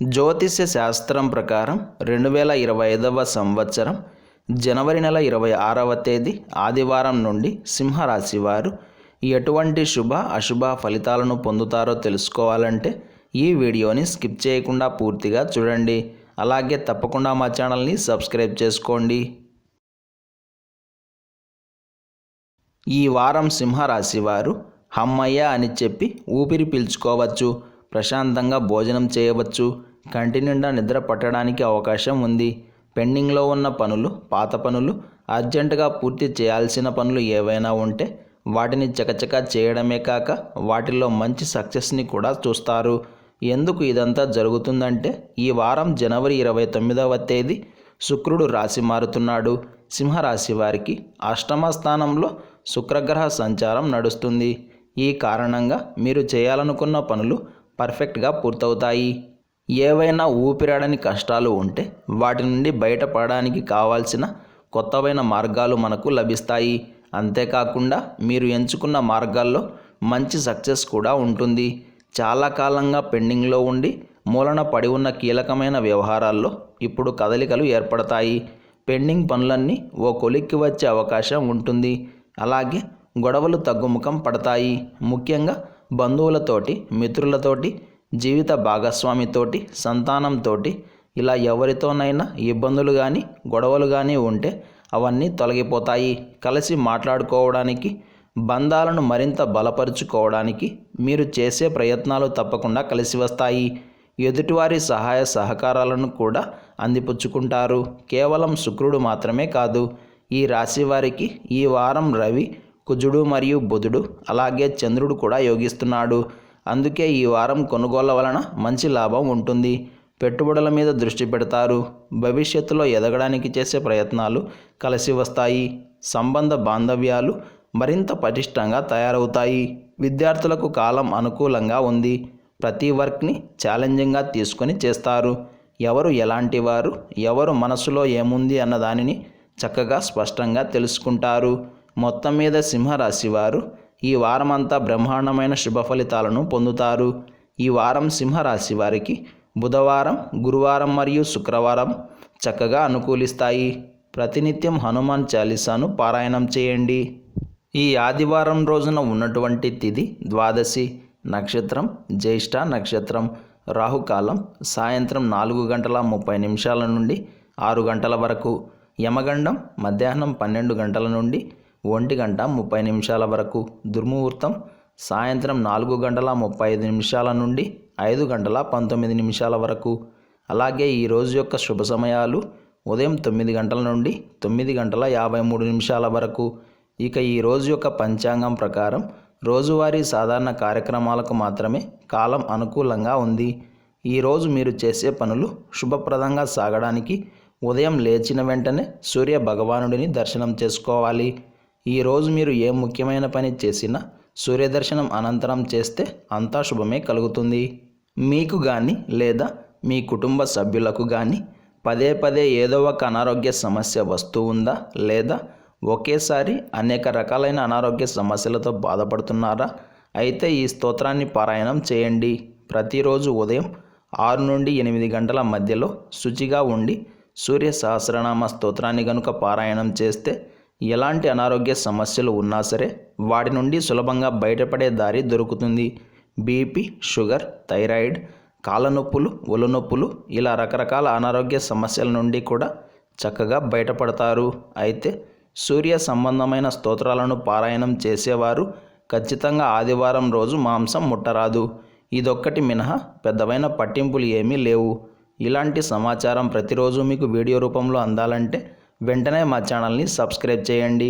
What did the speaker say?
జ్యోతిష్య శాస్త్రం ప్రకారం రెండు వేల ఇరవై ఐదవ సంవత్సరం జనవరి నెల ఇరవై ఆరవ తేదీ ఆదివారం నుండి సింహరాశి వారు ఎటువంటి శుభ అశుభ ఫలితాలను పొందుతారో తెలుసుకోవాలంటే ఈ వీడియోని స్కిప్ చేయకుండా పూర్తిగా చూడండి. అలాగే తప్పకుండా మా ఛానల్ని సబ్స్క్రైబ్ చేసుకోండి. ఈ వారం సింహరాశి వారు హమ్మయ్య అని చెప్పి ఊపిరి పీల్చుకోవచ్చు ప్రశాంతంగా భోజనం చేయవచ్చు కంటి నిండా నిద్ర పట్టడానికి అవకాశం ఉంది. పెండింగ్లో ఉన్న పనులు పాత పనులు అర్జెంటుగా పూర్తి చేయాల్సిన పనులు ఏవైనా ఉంటే వాటిని చకచకా చేయడమే కాక వాటిల్లో మంచి సక్సెస్ని కూడా చూస్తారు. ఎందుకు ఇదంతా జరుగుతుందంటే ఈ వారం జనవరి ఇరవై తొమ్మిదవ తేదీ శుక్రుడు రాశి మారుతున్నాడు. సింహరాశి వారికి అష్టమ స్థానంలో శుక్రగ్రహ సంచారం నడుస్తుంది. ఈ కారణంగా మీరు చేయాలనుకున్న పనులు పర్ఫెక్ట్గా పూర్తవుతాయి. ఏవైనా ఊపిరాడని కష్టాలు ఉంటే వాటి నుండి బయటపడడానికి కావాల్సిన కొత్తవైన మార్గాలు మనకు లభిస్తాయి. అంతేకాకుండా మీరు ఎంచుకున్న మార్గాల్లో మంచి సక్సెస్ కూడా ఉంటుంది. చాలా కాలంగా పెండింగ్లో ఉండి మూలన పడి ఉన్న కీలకమైన వ్యవహారాల్లో ఇప్పుడు కదలికలు ఏర్పడతాయి. పెండింగ్ పనులన్నీ ఓ కొలిక్కి వచ్చే అవకాశం ఉంటుంది. అలాగే గొడవలు తగ్గుముఖం పడతాయి. ముఖ్యంగా బంధువులతోటి మిత్రులతోటి జీవిత భాగస్వామితోటి సంతానంతోటి ఇలా ఎవరితోనైనా ఇబ్బందులు కానీ గొడవలు కానీ ఉంటే అవన్నీ తొలగిపోతాయి. కలిసి మాట్లాడుకోవడానికి బంధాలను మరింత బలపరుచుకోవడానికి మీరు చేసే ప్రయత్నాలు తప్పకుండా కలిసి వస్తాయి. ఎదుటివారి సహాయ సహకారాలను కూడా అందిపుచ్చుకుంటారు. కేవలం శుక్రుడు మాత్రమే కాదు ఈ రాశి వారికి ఈ వారం రవి కుజుడు మరియు బుధుడు అలాగే చంద్రుడు కూడా యోగిస్తున్నాడు. అందుకే ఈ వారం కొనుగోళ్ళ వలన మంచి లాభం ఉంటుంది. పెట్టుబడుల మీద దృష్టి పెడతారు. భవిష్యత్తులో ఎదగడానికి చేసే ప్రయత్నాలు కలిసి వస్తాయి. సంబంధ బాంధవ్యాలు మరింత పటిష్టంగా తయారవుతాయి. విద్యార్థులకు కాలం అనుకూలంగా ఉంది. ప్రతి వర్క్ని ఛాలెంజింగ్గా తీసుకొని చేస్తారు. ఎవరు ఎలాంటి వారు ఎవరు మనసులో ఏముంది అన్న దానిని చక్కగా స్పష్టంగా తెలుసుకుంటారు. మొత్తం మీద సింహరాశి వారు ఈ వారమంతా బ్రహ్మాండమైన శుభ ఫలితాలను పొందుతారు. ఈ వారం సింహరాశి వారికి బుధవారం గురువారం మరియు శుక్రవారం చక్కగా అనుకూలిస్తాయి. ప్రతినిత్యం హనుమాన్ చాలీసాను పారాయణం చేయండి. ఈ ఆదివారం రోజున ఉన్నటువంటి తిథి ద్వాదశి నక్షత్రం జ్యేష్ఠ నక్షత్రం రాహుకాలం సాయంత్రం నాలుగు గంటల ముప్పై నిమిషాల నుండి ఆరు గంటల వరకు యమగండం మధ్యాహ్నం పన్నెండు గంటల నుండి ఒంటి గంట ముప్పై నిమిషాల వరకు. దుర్ముహూర్తం సాయంత్రం నాలుగు గంటల ముప్పై ఐదు నిమిషాల నుండి ఐదు గంటల పంతొమ్మిది నిమిషాల వరకు. అలాగే ఈ రోజు యొక్క శుభ సమయాలు ఉదయం తొమ్మిది గంటల నుండి తొమ్మిది గంటల యాభై మూడు నిమిషాల వరకు. ఇక ఈ రోజు యొక్క పంచాంగం ప్రకారం రోజువారీ సాధారణ కార్యక్రమాలకు మాత్రమే కాలం అనుకూలంగా ఉంది. ఈరోజు మీరు చేసే పనులు శుభప్రదంగా సాగడానికి ఉదయం లేచిన వెంటనే సూర్య భగవానుడిని దర్శనం చేసుకోవాలి. ఈరోజు మీరు ఏ ముఖ్యమైన పని చేసినా సూర్యదర్శనం అనంతరం చేస్తే అంతా శుభమే కలుగుతుంది. మీకు కానీ లేదా మీ కుటుంబ సభ్యులకు కానీ పదే పదే ఏదో ఒక అనారోగ్య సమస్య వస్తూ ఉందా లేదా ఒకేసారి అనేక రకాలైన అనారోగ్య సమస్యలతో బాధపడుతున్నారా? అయితే ఈ స్తోత్రాన్ని పారాయణం చేయండి. ప్రతిరోజు ఉదయం ఆరు నుండి ఎనిమిది గంటల మధ్యలో శుచిగా ఉండి సూర్య సహస్రనామ స్తోత్రాన్ని గనుక పారాయణం చేస్తే ఎలాంటి అనారోగ్య సమస్యలు ఉన్నా సరే వాటి నుండి సులభంగా బయటపడే దారి దొరుకుతుంది. బీపీ షుగర్ థైరాయిడ్ కాళ్ళ నొప్పులు ఒళ్ళు నొప్పులు ఇలా రకరకాల అనారోగ్య సమస్యల నుండి కూడా చక్కగా బయటపడతారు. అయితే సూర్య సంబంధమైన స్తోత్రాలను పారాయణం చేసేవారు ఖచ్చితంగా ఆదివారం రోజు మాంసం ముట్టరాదు. ఇదొక్కటి మినహా పెద్దవైన పట్టింపులు ఏమీ లేవు. ఇలాంటి సమాచారం ప్రతిరోజు మీకు వీడియో రూపంలో అందాలంటే వెంటనే మా ఛానల్ని సబ్స్క్రైబ్ చేయండి.